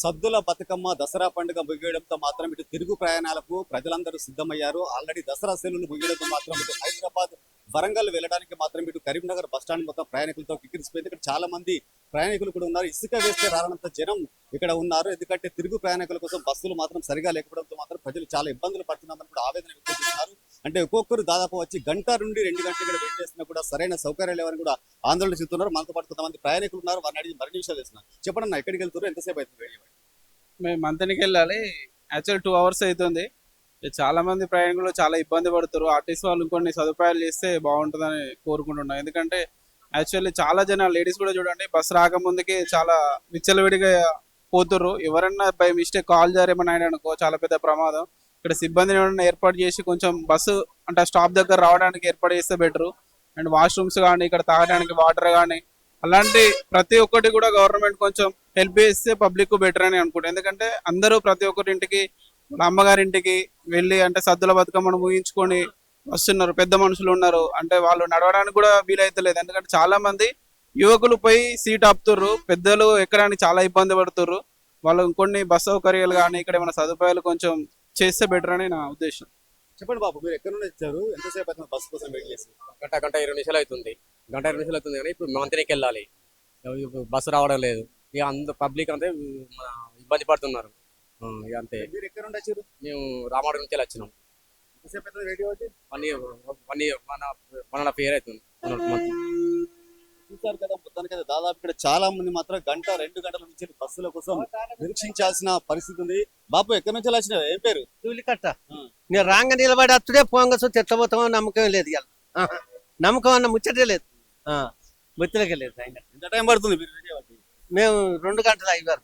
సద్దుల బతుకమ్మ దసరా పండుగ ముగియడంతో మాత్రం ఇటు తిరుగు ప్రయాణాలకు ప్రజలందరూ సిద్ధమయ్యారు. ఆల్రెడీ దసరా సెలవులు ముగియడంతో మాత్రం ఇటు హైదరాబాద్ వరంగల్ వెళ్ళడానికి మాత్రం ఇటు కరీంనగర్ బస్ స్టాండ్ మొత్తం ప్రయాణికులతో కిక్కిరిసిపోయింది. ఇక్కడ చాలా మంది ప్రయాణికులు కూడా ఉన్నారు. ఇసుక వేస్తే రానంత జనం ఇక్కడ ఉన్నారు. ఎందుకంటే తిరుగు ప్రయాణికుల కోసం బస్సులు మాత్రం సరిగా లేకపోవడంతో మాత్రం ప్రజలు చాలా ఇబ్బందులు పడుతున్నామని కూడా ఆవేదన వ్యక్తం చేస్తున్నారు. అంటే ఒక్కొక్కరు దాదాపు వచ్చి గంట నుండి రెండు గంటలు ఇక్కడ వెయిట్ చేస్తున్నా కూడా సరైన సౌకర్యాలు లేవని కూడా ఆందోళన చెందుతున్నారు. మనతో పాటు కొంతమంది ప్రయాణికులు ఉన్నారు. వారిని అడిగి మరిన్ని విషయాలు చేస్తున్నారు చెప్పండి అన్న ఎక్కడికి వెళ్తున్నారు? ఎంతసేపు అవుతుంది మేము మంతనికి వెళ్ళాలి. యాక్చువల్ టూ అవర్స్ అవుతుంది. చాలా మంది ప్రయాణికులు చాలా ఇబ్బంది పడుతారు ఆర్టీసీ వాళ్ళు కొన్ని సదుపాయాలు చేస్తే బాగుంటుందని కోరుకుంటున్నాం. ఎందుకంటే యాక్చువల్లీ చాలా జనాలు లేడీస్ కూడా చూడండి బస్ రాకముందుకి చాలా విచ్చలవిడిగా పోతుర్రు. ఎవరన్నా బై మిస్టేక్ కాల్ జారేమని ఆయన అనుకో చాలా పెద్ద ప్రమాదం. ఇక్కడ సిబ్బందిని ఏర్పాటు చేసి కొంచెం బస్సు అంటే స్టాప్ దగ్గర రావడానికి ఏర్పాటు చేస్తే బెటరు. అండ్ వాష్రూమ్స్ కానీ ఇక్కడ తాగడానికి వాటర్ కానీ అలాంటి ప్రతి ఒక్కటి కూడా గవర్నమెంట్ కొంచెం హెల్ప్ చేస్తే పబ్లిక్ బెటర్ అని అనుకుంటా. ఎందుకంటే అందరూ ప్రతి ఒక్కరి ఇంటికి అమ్మగారింటికి అమ్మగారి ఇంటికి వెళ్ళి అంటే సద్దుల బతుకమ్మను ముగించుకొని వస్తున్నారు. పెద్ద మనుషులు ఉన్నారు. అంటే వాళ్ళు నడవడానికి కూడా వీలైతలేదు ఎందుకంటే చాలా మంది యువకులు పోయి సీట్ ఆపుతుర్రు. పెద్దలు ఎక్కడానికి చాలా ఇబ్బంది పడుతుర్రు. వాళ్ళు ఇంకొన్ని బస్ సౌకర్యాలు కానీ ఇక్కడ ఏమైనా సదుపాయాలు కొంచెం చేస్తే బెటర్ అని నా ఉద్దేశం. చెప్పండి బాబు మీరు ఎక్కడ నుండి వచ్చారు? ఎంతసేపు అవుతుంది బస్సు కోసం వెయిట్ చేసి? గంట గంట ఇరవై నిమిషాలు అవుతుంది. గంట ఇరవై నిమిషాలు అవుతుంది కానీ ఇప్పుడు మంత్రికి వెళ్ళాలి. బస్సు రావడం లేదు. ఇక అంత పబ్లిక్ అంతే మన ఇబ్బంది పడుతున్నారు. ఇక అంతే. మీరు ఎక్కడ నుండి వచ్చారు? మేము రామాడు నుంచి వచ్చినాం. ఎంతసేపు అవుతుంది wait one year one year one one and half year అవుతుంది. చూసారు కదా మొత్తానికి అయితే దాదాపు ఇక్కడ చాలా మంది మాత్రం గంట రెండు గంటల నుంచి బస్సుల కోసం నిరీక్షించాల్సిన పరిస్థితి ఉంది. బాబు ఎక్కడి నుంచి వచ్చిన ఏం పేరు? తూలికట్ట. నేను రాంగ నిలబడి అత్తుడే పోంగ చూస్తే ఎట్లా పోతామో నమ్మకం లేదు. నమ్మకం అన్న ముచ్చటే లేదు. ముచ్చటకే లేదు ఆయన. ఎంత టైం పడుతుంది? మేము రెండు గంటలు అయ్యారు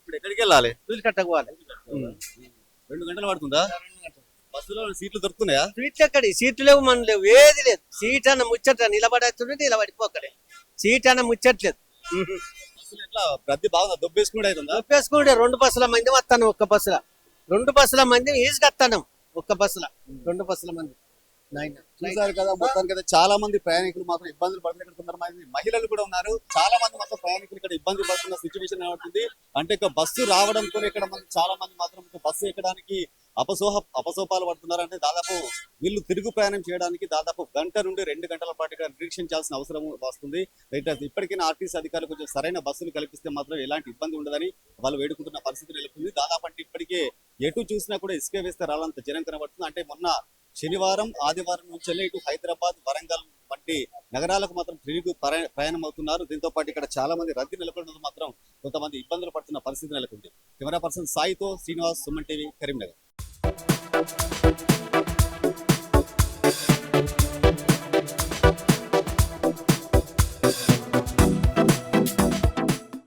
ఇప్పుడు ఎక్కడికి వెళ్ళాలి? తూలికట్టకు పోవాలి. రెండు గంటలు పడుతుందా? బస్సులో సీట్లు దొరుకుతున్నాయా? సీట్లు ఎక్కడి? సీట్లు లేవు మన లేవు ఏది లేదు. సీట్ అన్న ముచ్చట నిలబడి అత్తుడే నిలబడిపోకడే సీట్ అన్న ముచ్చట్లేదు. ప్రతి బాగా దొబ్బేసుకుంటే అవుతుందా రెండు బస్సుల మంది వస్తాను ఒక్క బస్సుల. రెండు బస్సుల మంది ఈజీగా వస్తాను ఒక్క బస్సుల. రెండు బస్సుల మంది. చూసారు కదా మొత్తానికి అయితే చాలా మంది ప్రయాణికులు మాత్రం ఇబ్బందులు పడుతున్నారు కొంతమంది మహిళలు కూడా ఉన్నారు. చాలా మంది మాత్రం ప్రయాణికులు ఇక్కడ ఇబ్బంది పడుతున్న సిచ్యువేషన్ ఏమవుతుంది అంటే ఇక బస్సు రావడంతో ఇక్కడ చాలా మంది మాత్రం బస్సు ఎక్కడానికి అపసోహ అపసోపాలు పడుతున్నారంటే దాదాపు వీళ్ళు తిరుగు ప్రయాణం చేయడానికి దాదాపు గంట నుండి రెండు గంటల పాటు ఇక్కడ నిరీక్షించాల్సిన అవసరం వస్తుంది. ఇప్పటికైనా ఆర్టీసీ అధికారులు కొంచెం సరైన బస్సులు కల్పిస్తే మాత్రం ఎలాంటి ఇబ్బంది ఉండదని వాళ్ళు వేడుకుంటున్న పరిస్థితి నెలకొంది. దాదాపు అంటే ఇప్పటికే ఎటు చూసినా కూడా ఇసుక వేస్తే రాలంత జనం కనబడుతుంది. అంటే మొన్న శనివారం ఆదివారం నుంచి ఇటు హైదరాబాద్ వరంగల్ వంటి నగరాలకు మాత్రం తిరిగి ప్రయాణం అవుతున్నారు. దీంతో పాటు ఇక్కడ చాలా మంది రద్దీ నెలకొనడంతో మాత్రం కొంతమంది ఇబ్బందులు పడుతున్న పరిస్థితి నెలకొంది. కెమెరా పర్సన్ సాయితో శ్రీనివాస్ సుమన్ టీవీ కరీంనగర్.